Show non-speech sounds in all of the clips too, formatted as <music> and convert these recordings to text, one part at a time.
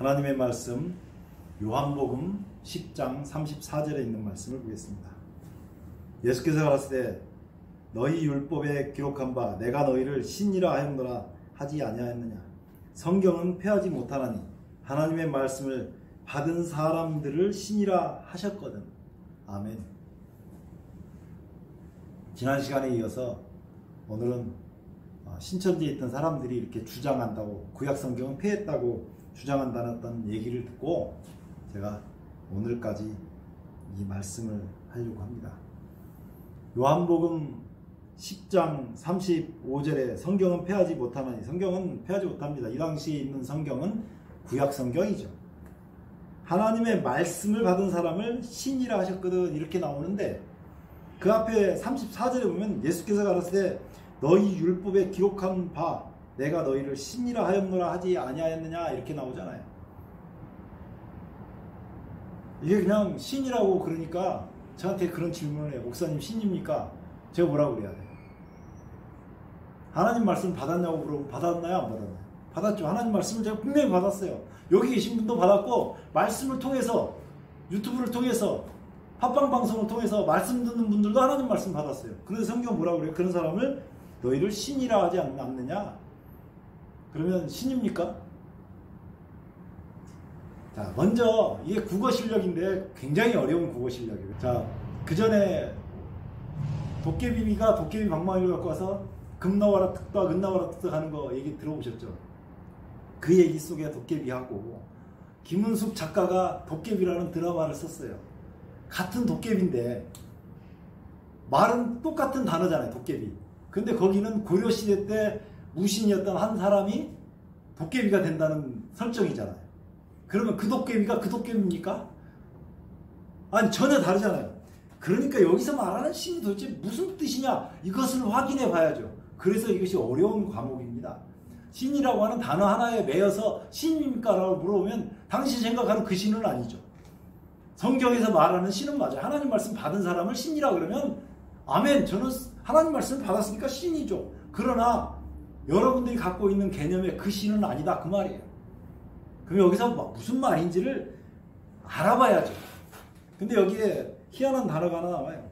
하나님의 말씀 요한복음 10장 34절에 있는 말씀을 보겠습니다. 예수께서 가라사대 때 너희 율법에 기록한 바 내가 너희를 신이라 하였노라 하지 아니하였느냐 성경은 패하지 못하나니 하나님의 말씀을 받은 사람들을 신이라 하셨거든. 아멘. 지난 시간에 이어서 오늘은 어, 신천지에 있던 사람들이 이렇게 주장한다고 구약 성경은 폐했다고 주장한다는 얘기를 듣고 제가 오늘까지 이 말씀을 하려고 합니다. 요한복음 10장 35절에 성경은 폐하지 못하나니 성경은 폐하지 못합니다. 이 당시에 있는 성경은 구약 성경이죠. 하나님의 말씀을 받은 사람을 신이라 하셨거든 이렇게 나오는데 그 앞에 34절에 보면 예수께서 가라사대 너희 율법에 기록한 바 내가 너희를 신이라 하였노라 하지 아니하였느냐 이렇게 나오잖아요. 이게 그냥 신이라고 그러니까 저한테 그런 질문을 해요. 목사님 신입니까? 제가 뭐라고 그래야 돼요? 하나님 말씀 받았냐고 물어보면 받았나요? 안 받았나요? 받았죠. 하나님 말씀을 제가 분명히 받았어요. 여기 계신 분도 받았고 말씀을 통해서 유튜브를 통해서 합방 방송을 통해서 말씀 듣는 분들도 하나님 말씀 받았어요. 그래서 성경 뭐라고 그래요? 그런 사람을 너희를 신이라 하지 않느냐? 그러면 신입니까? 자, 먼저 이게 국어 실력인데 굉장히 어려운 국어 실력이에요. 자, 그 전에 도깨비가 도깨비 방망이를 갖고 와서 금 나와라 특덕, 은 나와라 특덕 하는 거 얘기 들어보셨죠? 그 얘기 속에 도깨비하고 김은숙 작가가 도깨비라는 드라마를 썼어요. 같은 도깨비인데 말은 똑같은 단어잖아요. 도깨비. 근데 거기는 고려시대 때 무신이었던 한 사람이 도깨비가 된다는 설정이잖아요. 그러면 그 도깨비가 그 도깨비입니까? 아니 전혀 다르잖아요. 그러니까 여기서 말하는 신이 도대체 무슨 뜻이냐 이것을 확인해 봐야죠. 그래서 이것이 어려운 과목입니다. 신이라고 하는 단어 하나에 매여서 신입니까? 라고 물어보면 당신 생각하는 그 신은 아니죠. 성경에서 말하는 신은 맞아요. 하나님 말씀 받은 사람을 신이라 그러면 아멘 저는 하나님 말씀 받았으니까 신이죠. 그러나 여러분들이 갖고 있는 개념의 그 신은 아니다 그 말이에요. 그럼 여기서 뭐 무슨 말인지를 알아봐야죠. 근데 여기에 희한한 단어가 하나 나와요.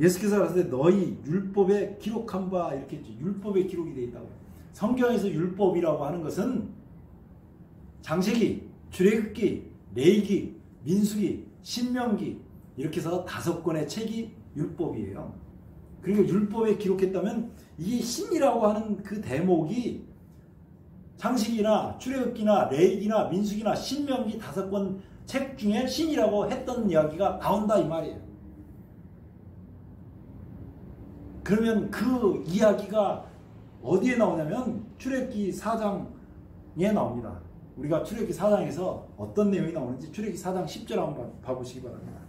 예수께서 가라사 너희 율법에 기록한 바 이렇게 했죠. 율법에 기록이 되어 있다고. 성경에서 율법이라고 하는 것은 장세기, 출애굽기, 레이기, 민수기, 신명기 이렇게 해서 다섯 권의 책이 율법이에요. 그러니까 율법에 기록했다면 이게 신이라고 하는 그 대목이 장식이나 출애굽기나 레이기나 민수기나 신명기 다섯 권 책 중에 신이라고 했던 이야기가 나온다 이 말이에요. 그러면 그 이야기가 어디에 나오냐면 출애굽기 4장에 나옵니다. 우리가 출애굽기 4장에서 어떤 내용이 나오는지 출애굽기 4장 10절 한번 봐보시기 바랍니다.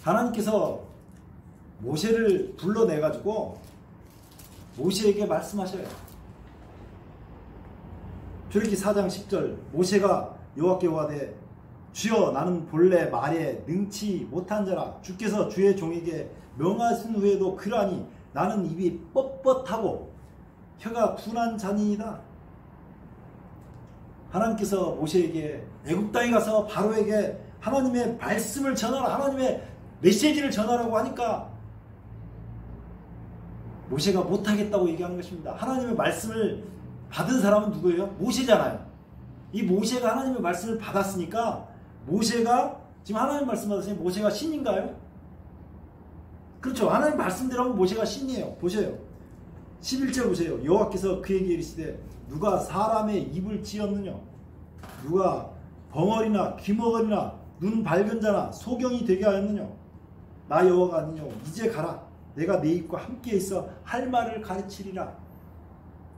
하나님께서 모세를 불러내 가지고 모세에게 말씀하셔요. 출애굽기 4장 10절 모세가 여호와께 와되 주여 나는 본래 말에 능치 못한 자라 주께서 주의 종에게 명하신 후에도 그러하니 나는 입이 뻣뻣하고 혀가 둔한 자니이다. 하나님께서 모세에게 애굽 땅에 가서 바로에게 하나님의 말씀을 전하라 하나님의 메시지를 전하라고 하니까 모세가 못하겠다고 얘기하는 것입니다. 하나님의 말씀을 받은 사람은 누구예요? 모세잖아요. 이 모세가 하나님의 말씀을 받았으니까 모세가 지금 하나님 말씀 받았으니 모세가 신인가요? 그렇죠. 하나님 말씀대로 하면 모세가 신이에요. 보세요. 11절 보세요. 여호와께서 그에게 이르시되 누가 사람의 입을 찌었느냐? 누가 벙어리나 귀머거리나 눈 밝은 자나 소경이 되게 하였느냐? 나 여호와가 아니냐? 이제 가라. 내가 네 입과 함께 있어 할 말을 가르치리라.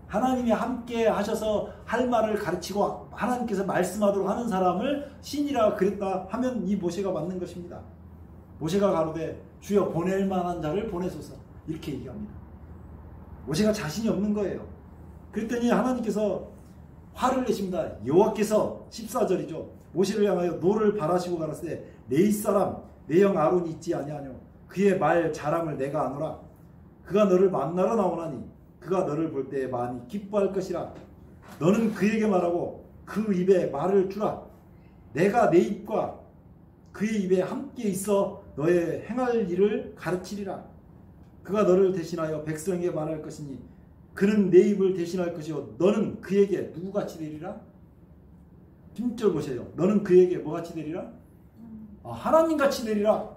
하나님이 함께 하셔서 할 말을 가르치고 하나님께서 말씀하도록 하는 사람을 신이라 그랬다 하면 이 모세가 맞는 것입니다. 모세가 가로되 주여 보낼 만한 자를 보내소서 이렇게 얘기합니다. 모세가 자신이 없는 거예요. 그랬더니 하나님께서 화를 내십니다. 여호와께서 14절이죠. 모세를 향하여 노를 바라시고 가라사대 내 사람 내형 아론이 있지 아니하뇨 그의 말 자랑을 내가 아노라 그가 너를 만나러 나오나니 그가 너를 볼때 많이 기뻐할 것이라 너는 그에게 말하고 그 입에 말을 주라. 내가 내 입과 그의 입에 함께 있어 너의 행할 일을 가르치리라. 그가 너를 대신하여 백성에게 말할 것이니 그는 내 입을 대신할 것이요 너는 그에게 누구같이 되리라? 1절 보세요. 너는 그에게 뭐같이 되리라? 아, 하나님같이 되리라.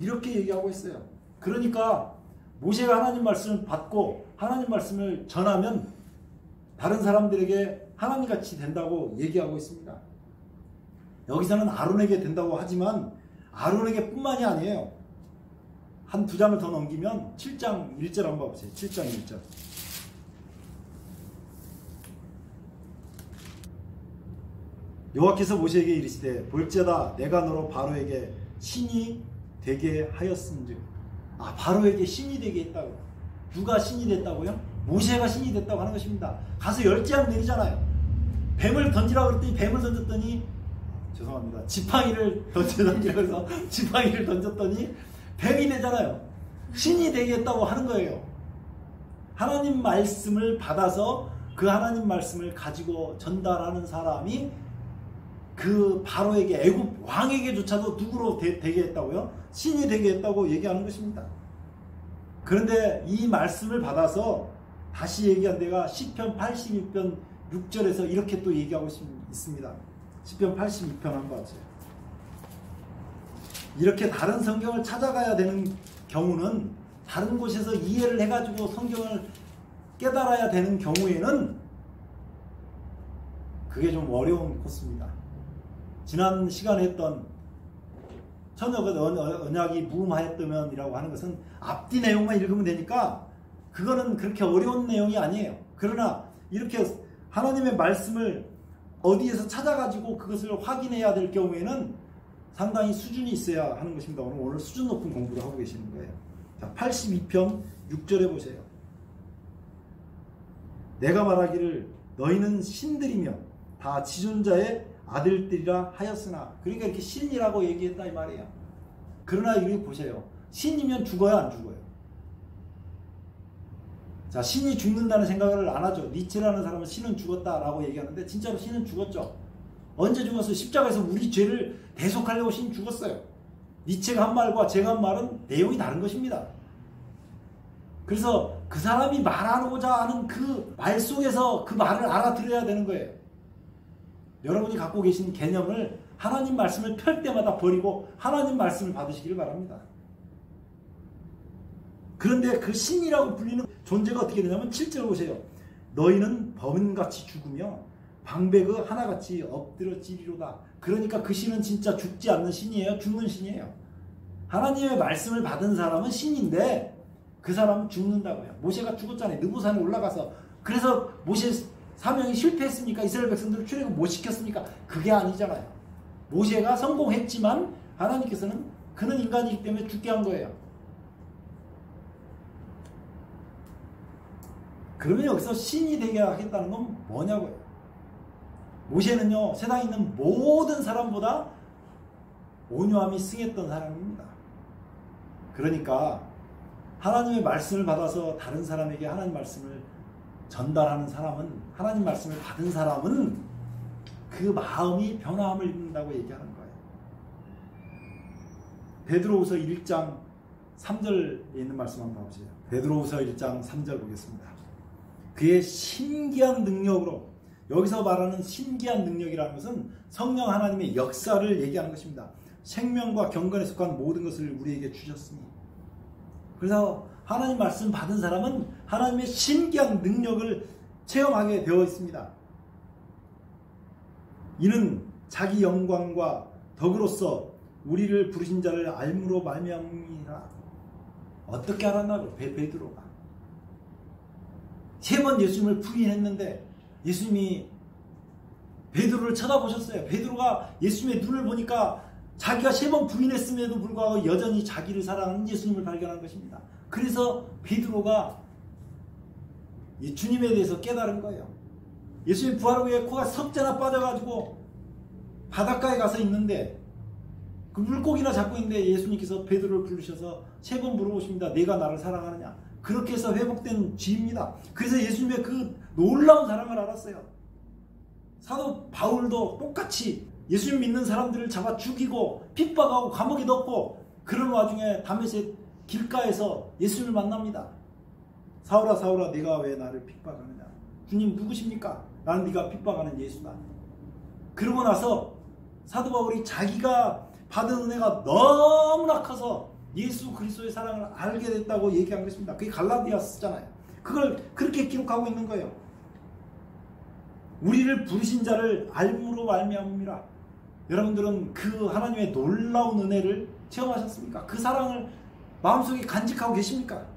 이렇게 얘기하고 있어요. 그러니까 모세가 하나님 말씀을 받고 하나님 말씀을 전하면 다른 사람들에게 하나님 같이 된다고 얘기하고 있습니다. 여기서는 아론에게 된다고 하지만 아론에게 뿐만이 아니에요. 한 두 장을 더 넘기면 7장 1절 한번 봐보세요. 7장 1절. 여호와께서 모세에게 이르시되 볼지어다 내가 너로 바로에게 신이 되게 하였음즉 아 바로에게 신이 되게 했다고 누가 신이 됐다고요? 모세가 신이 됐다고 하는 것입니다. 가서 열지양 내리잖아요. 뱀을 던지라고 그랬더니 뱀을 던졌더니 죄송합니다. 지팡이를 <laughs> 던져던지라고 해서 지팡이를 던졌더니 뱀이 되잖아요. 신이 되겠다고 하는 거예요. 하나님 말씀을 받아서 그 하나님 말씀을 가지고 전달하는 사람이 그 바로에게 애굽 왕에게조차도 누구로 되, 게 했다고요? 신이 되게 했다고 얘기하는 것입니다. 그런데 이 말씀을 받아서 다시 얘기한 데가 시편 82편 6절에서 이렇게 또 얘기하고 있습니다. 시편 82편 한번 보세요. 이렇게 다른 성경을 찾아가야 되는 경우는 다른 곳에서 이해를 해가지고 성경을 깨달아야 되는 경우에는 그게 좀 어려운 코스입니다. 지난 시간에 했던 천역은 언약이 무음하였다면이라고 하는 것은 앞뒤 내용만 읽으면 되니까 그거는 그렇게 어려운 내용이 아니에요. 그러나 이렇게 하나님의 말씀을 어디에서 찾아가지고 그것을 확인해야 될 경우에는 상당히 수준이 있어야 하는 것입니다. 오늘, 오늘 수준 높은 공부를 하고 계시는 거예요. 자, 82편 6절에 보세요. 내가 말하기를 너희는 신들이며 다 지존자의 아들들이라 하였으나 그러니까 이렇게 신이라고 얘기했다 이 말이에요. 그러나 여기 보세요. 신이면 죽어요 안 죽어요? 자 신이 죽는다는 생각을 안 하죠. 니체라는 사람은 신은 죽었다라고 얘기하는데 진짜로 신은 죽었죠. 언제 죽었어요? 십자가에서 우리 죄를 대속하려고 신 죽었어요. 니체가 한 말과 제가 한 말은 내용이 다른 것입니다. 그래서 그 사람이 말하고자 하는 그 말 속에서 그 말을 알아들어야 되는 거예요. 여러분이 갖고 계신 개념을 하나님 말씀을 펼 때마다 버리고 하나님 말씀을 받으시기를 바랍니다. 그런데 그 신이라고 불리는 존재가 어떻게 되냐면 7절 보세요. 너희는 범인같이 죽으며 방백의 하나같이 엎드려지리로다. 그러니까 그 신은 진짜 죽지 않는 신이에요. 죽는 신이에요. 하나님의 말씀을 받은 사람은 신인데 그 사람은 죽는다고요. 모세가 죽었잖아요. 느부산에 올라가서 그래서 모세 사명이 실패했습니까? 이스라엘 백성들을 출애굽 못 시켰습니까? 그게 아니잖아요. 모세가 성공했지만 하나님께서는 그는 인간이기 때문에 죽게 한 거예요. 그러면 여기서 신이 되게 하겠다는 건 뭐냐고요? 모세는요, 세상에 있는 모든 사람보다 온유함이 승했던 사람입니다. 그러니까 하나님의 말씀을 받아서 다른 사람에게 하나님 말씀을 전달하는 사람은 하나님 말씀을 받은 사람은 그 마음이 변화함을 입는다고 얘기하는 거예요. 베드로후서 1장 3절에 있는 말씀 한번 보세요. 베드로후서 1장 3절 보겠습니다. 그의 신기한 능력으로 여기서 말하는 신기한 능력이라는 것은 성령 하나님의 역사를 얘기하는 것입니다. 생명과 경건에 속한 모든 것을 우리에게 주셨으니 그래서 하나님 말씀 받은 사람은 하나님의 신기한 능력을 체험하게 되어 있습니다. 이는 자기 영광과 덕으로서 우리를 부르신 자를 알므로 말미암이라 어떻게 알았나 베, 베드로가 세 번 예수님을 부인했는데 예수님이 베드로를 쳐다보셨어요. 베드로가 예수님의 눈을 보니까 자기가 세 번 부인했음에도 불구하고 여전히 자기를 사랑하는 예수님을 발견한 것입니다. 그래서 베드로가 주님에 대해서 깨달은 거예요. 예수님 부활 후에 코가 석자나 빠져가지고 바닷가에 가서 있는데 그 물고기나 잡고 있는데 예수님께서 베드로를 부르셔서 세 번 물어보십니다. 내가 나를 사랑하느냐? 그렇게 해서 회복된 쥐입니다. 그래서 예수님의 그 놀라운 사랑을 알았어요. 사도 바울도 똑같이 예수님 믿는 사람들을 잡아 죽이고 핍박하고 감옥에 넣고 그런 와중에 담에색 길가에서 예수님을 만납니다. 사울아 사울아 네가 왜 나를 핍박하느냐 주님 누구십니까? 나는 네가 핍박하는 예수다. 그러고 나서 사도 바울이 자기가 받은 은혜가 너무나 커서 예수 그리스도의 사랑을 알게 됐다고 얘기한 것입니다. 그게 갈라디아스잖아요. 그걸 그렇게 기록하고 있는 거예요. 우리를 부르신 자를 알므로 말미암음이라. 여러분들은 그 하나님의 놀라운 은혜를 체험하셨습니까? 그 사랑을 마음속에 간직하고 계십니까?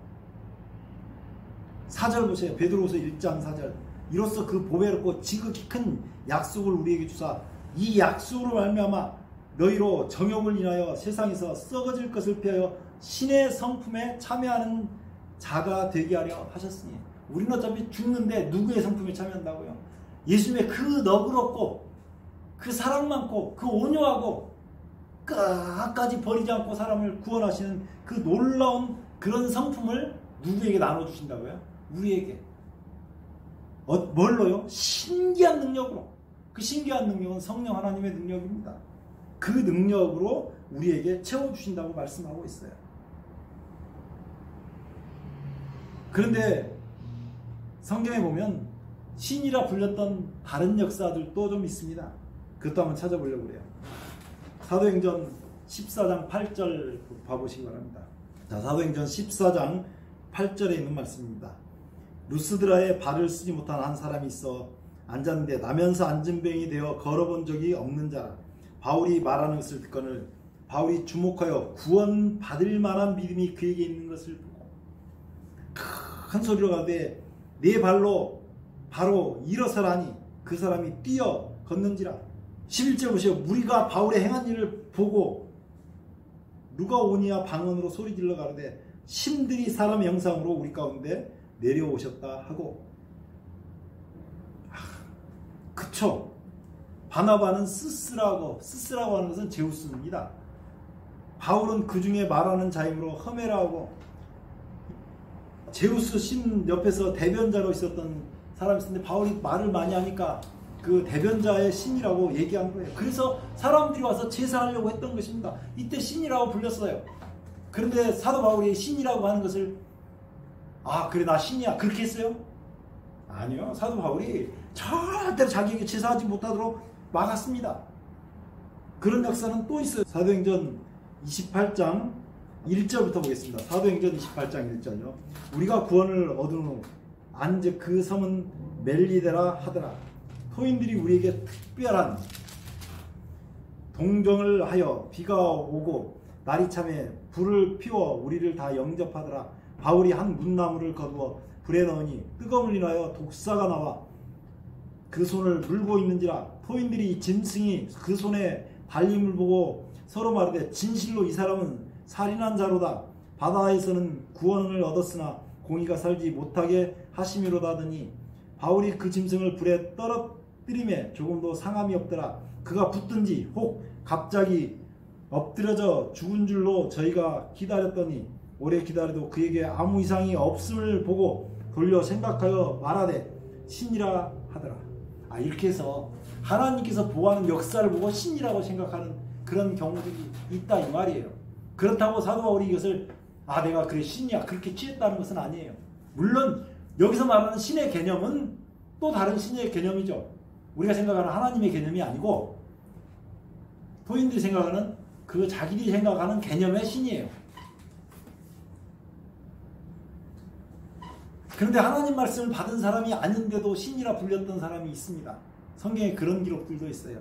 4절 보세요. 베드로서 1장 4절. 이로써 그 보배롭고 지극히 큰 약속을 우리에게 주사 이 약속으로 말미암아 너희로 정욕을 인하여 세상에서 썩어질 것을 피하여 신의 성품에 참여하는 자가 되게 하려 하셨으니 우리는 어차피 죽는데 누구의 성품에 참여한다고요? 예수님의 그 너그럽고 그 사랑 많고 그 온유하고 끝까지 버리지 않고 사람을 구원하시는 그 놀라운 그런 성품을 누구에게 나눠주신다고요? 우리에게. 어, 뭘로요? 신기한 능력으로. 그 신기한 능력은 성령 하나님의 능력입니다. 그 능력으로 우리에게 채워주신다고 말씀하고 있어요. 그런데 성경에 보면 신이라 불렸던 다른 역사들도 좀 있습니다. 그것도 한번 찾아보려고 그래요. 사도행전 14장 8절 봐보시기 바랍니다. 자, 사도행전 14장 8절에 있는 말씀입니다. 루스드라에 발을 쓰지 못한 한 사람이 있어 앉았는데 나면서 앉은 병이 되어 걸어본 적이 없는 자라. 바울이 말하는 것을 듣거늘 바울이 주목하여 구원 받을 만한 믿음이 그에게 있는 것을 보고 큰 소리로 가되 네 발로 바로 일어서라니 그 사람이 뛰어 걷는지라 11절 보시오 무리가 바울의 행한 일을 보고 누가 오니야 방언으로 소리질러 가는데 신들이 사람 형상으로 우리 가운데 내려오셨다 하고 아, 그쵸 바나바는 스스라고 스스라고 하는 것은 제우스입니다. 바울은 그 중에 말하는 자임으로 허메라고 제우스 신 옆에서 대변자로 있었던 사람이 있었는데 바울이 말을 많이 하니까 그 대변자의 신이라고 얘기한 거예요. 그래서 사람들이 와서 제사하려고 했던 것입니다. 이때 신이라고 불렸어요. 그런데 사도 바울이 신이라고 하는 것을 아 그래 나 신이야 그렇게 했어요? 아니요 사도 바울이 절대로 자기에게 제사하지 못하도록 막았습니다. 그런 역사는 또 있어요. 사도행전 28장 1절부터 보겠습니다. 사도행전 28장 1절요. 우리가 구원을 얻은 후 안즉 그 섬은 멜리데라 하더라. 토인들이 우리에게 특별한 동정을 하여 비가 오고 날이 참에 불을 피워 우리를 다 영접하더라. 바울이 한 문나무를 거두어 불에 넣으니 뜨거움을 인하여 독사가 나와 그 손을 물고 있는지라 토인들이 짐승이 그 손에 달림을 보고 서로 말하되 진실로 이 사람은 살인한 자로다. 바다에서는 구원을 얻었으나 공의가 살지 못하게 하심이로다 하더니 바울이 그 짐승을 불에 떨어뜨림에 조금도 상함이 없더라. 그가 붙든지 혹 갑자기 엎드려져 죽은 줄로 저희가 기다렸더니 오래 기다려도 그에게 아무 이상이 없음을 보고 돌려 생각하여 말하되 신이라 하더라 아 이렇게 해서 하나님께서 보호하는 역사를 보고 신이라고 생각하는 그런 경우들이 있다 이 말이에요. 그렇다고 사도 바울이 이것을 아 내가 그래 신이야 그렇게 취했다는 것은 아니에요. 물론 여기서 말하는 신의 개념은 또 다른 신의 개념이죠. 우리가 생각하는 하나님의 개념이 아니고 도인들이 생각하는 그 자기들이 생각하는 개념의 신이에요. 그런데 하나님 말씀을 받은 사람이 아닌데도 신이라 불렸던 사람이 있습니다. 성경에 그런 기록들도 있어요.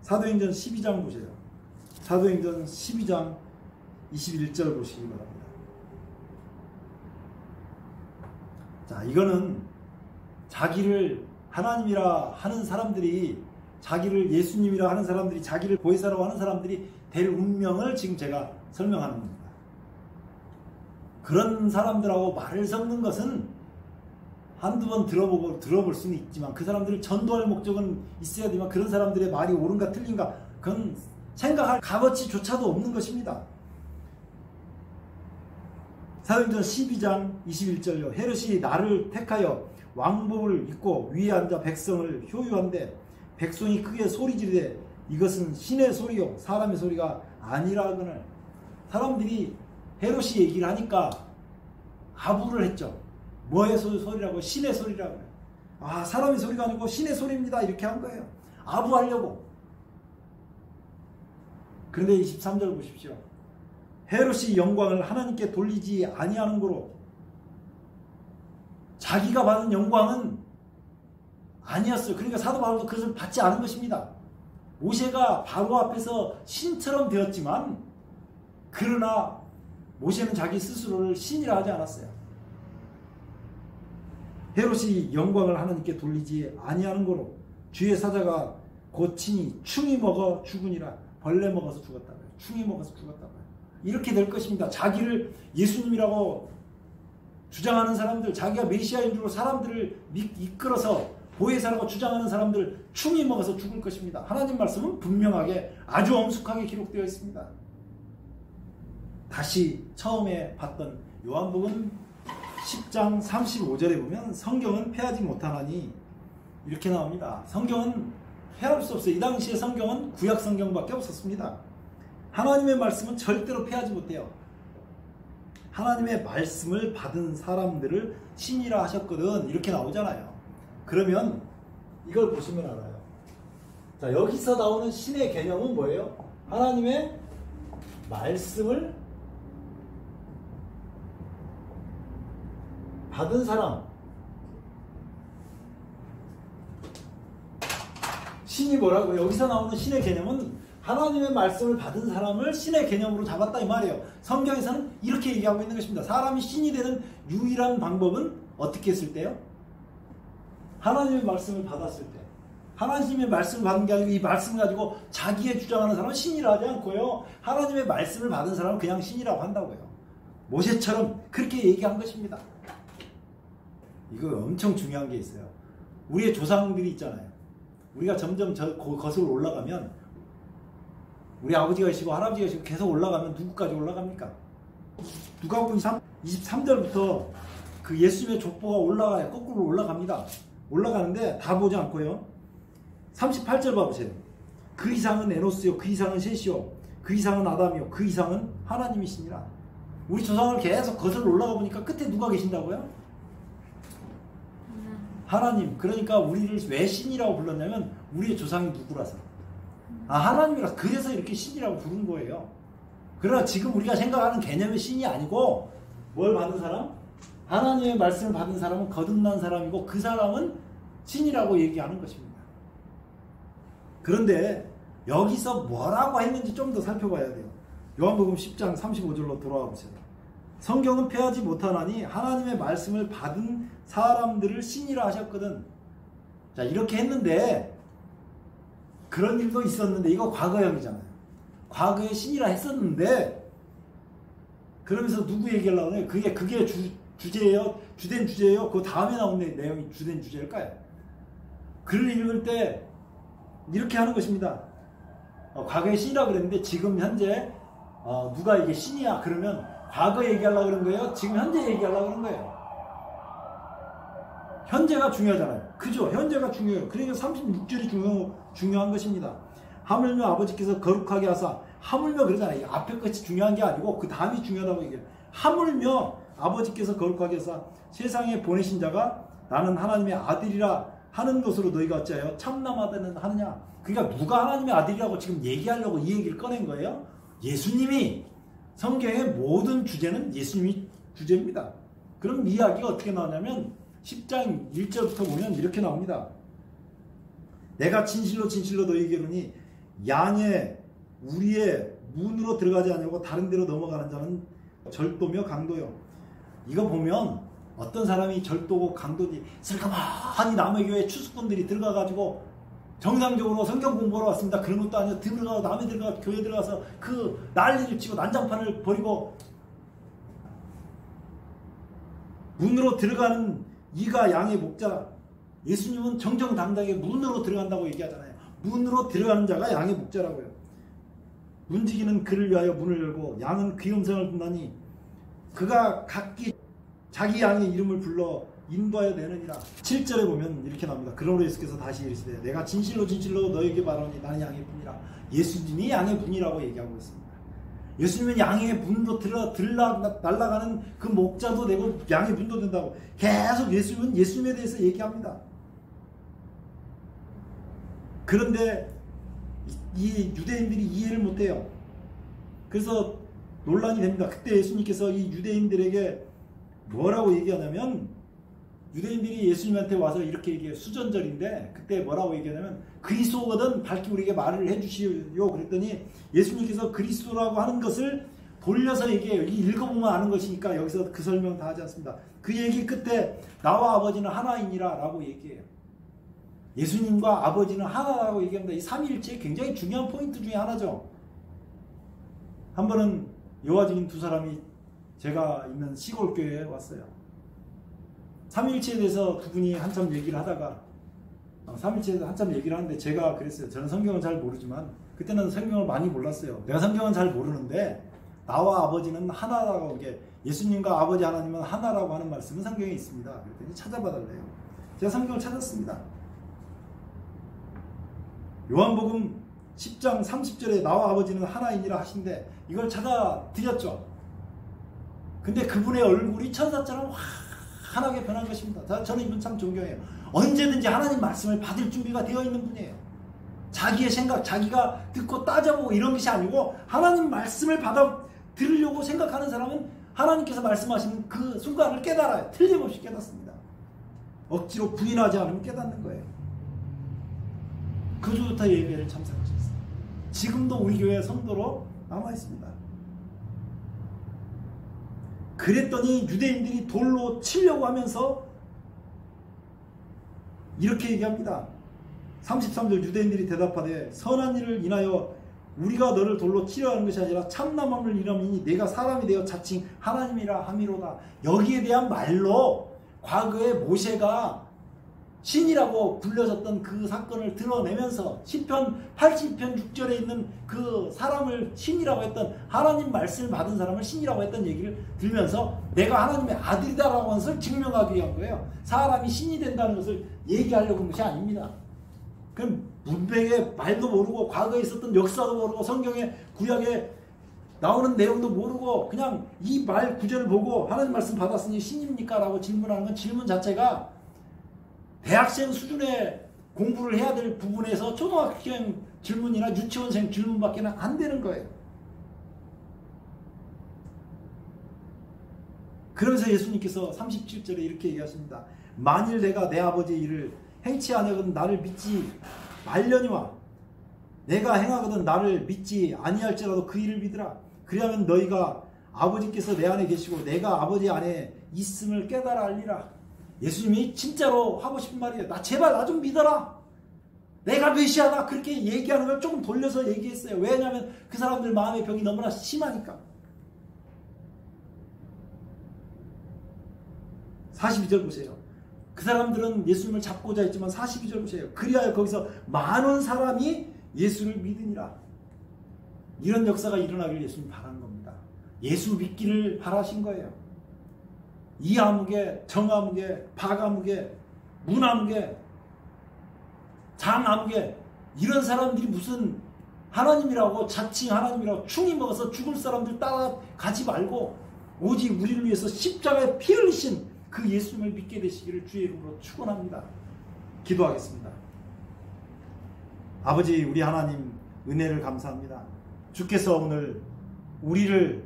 사도행전 12장 보세요. 사도행전 12장 21절 보시기 바랍니다. 자, 이거는 자기를 하나님이라 하는 사람들이 자기를 예수님이라 하는 사람들이 자기를 보혜사라고 하는 사람들이 될 운명을 지금 제가 설명하는 겁니다. 그런 사람들하고 말을 섞는 것은 한두 번 들어보고 들어볼 수는 있지만 그 사람들을 전도할 목적은 있어야 되지만 그런 사람들의 말이 옳은가 틀린가 그건 생각할 값어치조차도 없는 것입니다. 사도행전 12장 21절요. 헤롯이 나를 택하여 왕복을 입고 위에 앉아 백성을 효유한데 백성이 크게 소리 지르되 이것은 신의 소리요 사람의 소리가 아니라 하거늘 사람들이 헤롯이 얘기를 하니까 아부를 했죠. 뭐의 소리라고 신의 소리라고 아 사람의 소리가 아니고 신의 소리입니다 이렇게 한 거예요. 아부하려고. 그런데 23절 보십시오. 헤롯이 영광을 하나님께 돌리지 아니하는 거로 자기가 받은 영광은 아니었어요. 그러니까 사도 바울도 그것을 받지 않은 것입니다. 모세가 바로 앞에서 신처럼 되었지만 그러나 모세는 자기 스스로를 신이라 하지 않았어요. 헤롯이 영광을 하나님께 돌리지 아니하는 거로 주의 사자가 고친이 충이 먹어 죽으니라 벌레 먹어서 죽었다고요. 충이 먹어서 죽었다고요. 이렇게 될 것입니다. 자기를 예수님이라고 주장하는 사람들, 자기가 메시아인 줄 사람들을 이끌어서 보혜사라고 주장하는 사람들 충이 먹어서 죽을 것입니다. 하나님 말씀은 분명하게 아주 엄숙하게 기록되어 있습니다. 다시 처음에 봤던 요한복음 10장 35절에 보면 성경은 폐하지 못하나니 이렇게 나옵니다. 성경은 폐할 수 없어요. 이 당시에 성경은 구약 성경밖에 없었습니다. 하나님의 말씀은 절대로 폐하지 못해요. 하나님의 말씀을 받은 사람들을 신이라 하셨거든. 이렇게 나오잖아요. 그러면 이걸 보시면 알아요. 자, 여기서 나오는 신의 개념은 뭐예요? 하나님의 말씀을 받은 사람. 신이 뭐라고 여기서 나오는 신의 개념은 하나님의 말씀을 받은 사람을 신의 개념으로 잡았다 이 말이에요. 성경에서는 이렇게 얘기하고 있는 것입니다. 사람이 신이 되는 유일한 방법은 어떻게 했을 때요? 하나님의 말씀을 받았을 때. 하나님의 말씀을 받은 게 아니고 이 말씀 가지고 자기의 주장하는 사람은 신이라 하지 않고요. 하나님의 말씀을 받은 사람은 그냥 신이라고 한다고요. 모세처럼 그렇게 얘기한 것입니다. 이거 엄청 중요한 게 있어요. 우리의 조상들이 있잖아요. 우리가 점점 저 거슬러 올라가면 우리 아버지가 계시고 할아버지가 계시고 계속 올라가면 누구까지 올라갑니까? 누가복음 23절부터 그 예수님의 족보가 올라가요. 거꾸로 올라갑니다. 올라가는데 다 보지 않고요. 38절 봐보세요. 그 이상은 에노스요. 그 이상은 셋이요. 그 이상은 아담이요. 그 이상은 하나님이시니라. 우리 조상을 계속 거슬러 올라가 보니까 끝에 누가 계신다고요? 하나님. 그러니까 우리를 왜 신이라고 불렀냐면 우리의 조상이 누구라서. 아, 하나님이라서. 그래서 이렇게 신이라고 부른 거예요. 그러나 지금 우리가 생각하는 개념의 신이 아니고 뭘 받은 사람? 하나님의 말씀을 받은 사람은 거듭난 사람이고 그 사람은 신이라고 얘기하는 것입니다. 그런데 여기서 뭐라고 했는지 좀 더 살펴봐야 돼요. 요한복음 10장 35절로 돌아와 보세요. 성경은 폐하지 못하나니 하나님의 말씀을 받은 사람들을 신이라 하셨거든. 자, 이렇게 했는데 그런 일도 있었는데 이거 과거형이잖아요. 과거에 신이라 했었는데 그러면서 누구 얘기하려고 해요? 그게 그게 주, 주제예요? 주된 주제예요? 그 다음에 나오는 내용이 주된 주제일까요? 글을 읽을 때 이렇게 하는 것입니다. 어, 과거에 신이라 그랬는데 지금 현재 어, 누가 이게 신이야 그러면 과거 얘기하려고 그런 거예요? 지금 현재 얘기하려고 그런 거예요? 현재가 중요하잖아요. 그죠? 현재가 중요해요. 그러니까 36절이 중요, 중요한 것입니다. 하물며 아버지께서 거룩하게 하사 하물며 그러잖아요. 앞에 것이 중요한 게 아니고 그 다음이 중요하다고 얘기해요. 하물며 아버지께서 거룩하게 해서 세상에 보내신 자가 나는 하나님의 아들이라 하는 것으로 너희가 어찌하여 참남하다는 하느냐. 그러니까 누가 하나님의 아들이라고 지금 얘기하려고 이 얘기를 꺼낸 거예요? 예수님이 성경의 모든 주제는 예수님이 주제입니다. 그럼 이야기가 어떻게 나오냐면 10장 1절부터 보면 이렇게 나옵니다. 내가 진실로 진실로 너희에게 이르니 양의 우리의 문으로 들어가지 않냐고 다른 데로 넘어가는 자는 절도며 강도요. 이거 보면 어떤 사람이 절도고 강도지 슬가만히 남의 교회 추수꾼들이 들어가가지고 정상적으로 성경 공부하러 왔습니다. 그런 것도 아니고 들어가고 남의 들어가 교회 들어가서 그 난리를 치고 난장판을 버리고 문으로 들어가는 이가 양의 목자 예수님은 정정당당하게 문으로 들어간다고 얘기하잖아요. 문으로 들어가는 자가 양의 목자라고요. 움직이는 그를 위하여 문을 열고 양은 그 음성을 듣나니 그가 각기 자기 양의 이름을 불러 인도하여 되느니라. 7절에 보면 이렇게 나옵니다. 그러므로 예수께서 다시 이르시되 내가 진실로 진실로 너에게 말하니 나는 양의 분이라. 예수님이 양의 분이라고 얘기하고 있습니다. 예수님은 양의 분으로 들어 들라 날아가는 그 목자도 되고 양의 분도 된다고 계속 예수님은 예수님에 대해서 얘기합니다. 그런데 이 유대인들이 이해를 못해요. 그래서 논란이 됩니다. 그때 예수님께서 이 유대인들에게 뭐라고 얘기하냐면 유대인들이 예수님한테 와서 이렇게 얘기해요. 수전절인데 그때 뭐라고 얘기하냐면 그리스도거든 밝히 우리에게 말을 해주시오. 그랬더니 예수님께서 그리스도라고 하는 것을 돌려서 얘기해요. 이 읽어보면 아는 것이니까 여기서 그 설명 다 하지 않습니다. 그 얘기 끝에 나와 아버지는 하나이니라 라고 얘기해요. 예수님과 아버지는 하나라고 얘기합니다. 이 삼위일체 굉장히 중요한 포인트 중에 하나죠. 한 번은 여화증인 두 사람이 제가 있는 시골 교회에 왔어요. 삼일체에 대해서 두 분이 한참 얘기를 하다가 어, 삼일체에 대해서 한참 얘기를 하는데 제가 그랬어요. 저는 성경은 잘 모르지만 그때는 성경을 많이 몰랐어요. 내가 성경은 잘 모르는데 나와 아버지는 하나라고 이게 예수님과 아버지 하나님은 하나라고 하는 말씀은 성경에 있습니다. 그랬더니 찾아봐 달래요. 제가 성경을 찾았습니다. 요한복음 10장 30절에 나와 아버지는 하나이니라 하신데 이걸 찾아 드렸죠. 근데 그분의 얼굴이 천사처럼 환하게 변한 것입니다. 저는 이분 참 존경해요. 언제든지 하나님 말씀을 받을 준비가 되어 있는 분이에요. 자기의 생각, 자기가 듣고 따져보고 이런 것이 아니고 하나님 말씀을 받아 들으려고 생각하는 사람은 하나님께서 말씀하시는 그 순간을 깨달아요. 틀림없이 깨닫습니다. 억지로 부인하지 않으면 깨닫는 거예요. 그 주부터 예배를 참석하셨어요. 지금도 우리 교회 성도로 남아 있습니다. 그랬더니 유대인들이 돌로 치려고 하면서 이렇게 얘기합니다. 33절 유대인들이 대답하되 선한 일을 인하여 우리가 너를 돌로 치려 하는 것이 아니라 참남함을 이름이니 내가 사람이 되어 자칭 하나님이라 함이로다. 여기에 대한 말로 과거에 모세가 신이라고 불려졌던 그 사건을 드러내면서 10편 80편 6절에 있는 그 사람을 신이라고 했던 하나님 말씀을 받은 사람을 신이라고 했던 얘기를 들면서 내가 하나님의 아들이다라고 하는 것을 증명하기 위한 거예요. 사람이 신이 된다는 것을 얘기하려고 한 것이 아닙니다. 그럼 문맥의 말도 모르고 과거에 있었던 역사도 모르고 성경의 구약에 나오는 내용도 모르고 그냥 이 말 구절을 보고 하나님 말씀 받았으니 신입니까? 라고 질문하는 건 질문 자체가 대학생 수준의 공부를 해야 될 부분에서 초등학생 질문이나 유치원생 질문밖에 안 되는 거예요. 그러면서 예수님께서 37절에 이렇게 얘기하십니다. 만일 내가 내 아버지의 일을 행치 아니거든 나를 믿지 말려니와 내가 행하거든 나를 믿지 아니할지라도 그 일을 믿으라. 그리하면 너희가 아버지께서 내 안에 계시고 내가 아버지 안에 있음을 깨달아 알리라. 예수님이 진짜로 하고 싶은 말이에요. 나 제발 나 좀 믿어라. 내가 메시아다. 그렇게 얘기하는 걸 조금 돌려서 얘기했어요. 왜냐하면 그 사람들 마음의 병이 너무나 심하니까. 42절 보세요. 그 사람들은 예수님을 잡고자 했지만 42절 보세요. 그리하여 거기서 많은 사람이 예수를 믿으니라. 이런 역사가 일어나길 예수님 바라는 겁니다. 예수 믿기를 바라신 거예요. 이아무개, 정아무개, 박아무개, 문아무개, 장아무개 이런 사람들이 무슨 하나님이라고 자칭 하나님이라고 충이 먹어서 죽을 사람들 따라가지 말고 오직 우리를 위해서 십자가에 피 흘리신 그 예수님을 믿게 되시기를 주의 이름으로 축원합니다. 기도하겠습니다. 아버지 우리 하나님 은혜를 감사합니다. 주께서 오늘 우리를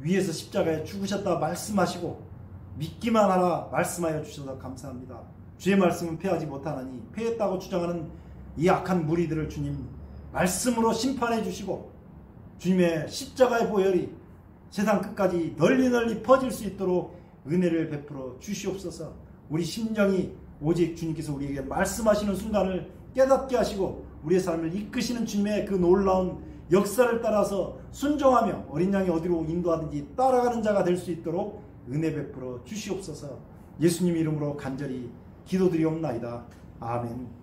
위해서 십자가에 죽으셨다 말씀하시고 믿기만 하라 말씀하여 주셔서 감사합니다. 주의 말씀은 패하지 못하나니 패했다고 주장하는 이 악한 무리들을 주님 말씀으로 심판해 주시고 주님의 십자가의 보혈이 세상 끝까지 널리 널리 퍼질 수 있도록 은혜를 베풀어 주시옵소서. 우리 심령이 오직 주님께서 우리에게 말씀하시는 순간을 깨닫게 하시고 우리의 삶을 이끄시는 주님의 그 놀라운 역사를 따라서 순종하며 어린 양이 어디로 인도하든지 따라가는 자가 될 수 있도록 은혜 베풀어 주시옵소서 예수님 이름으로 간절히 기도드리옵나이다. 아멘.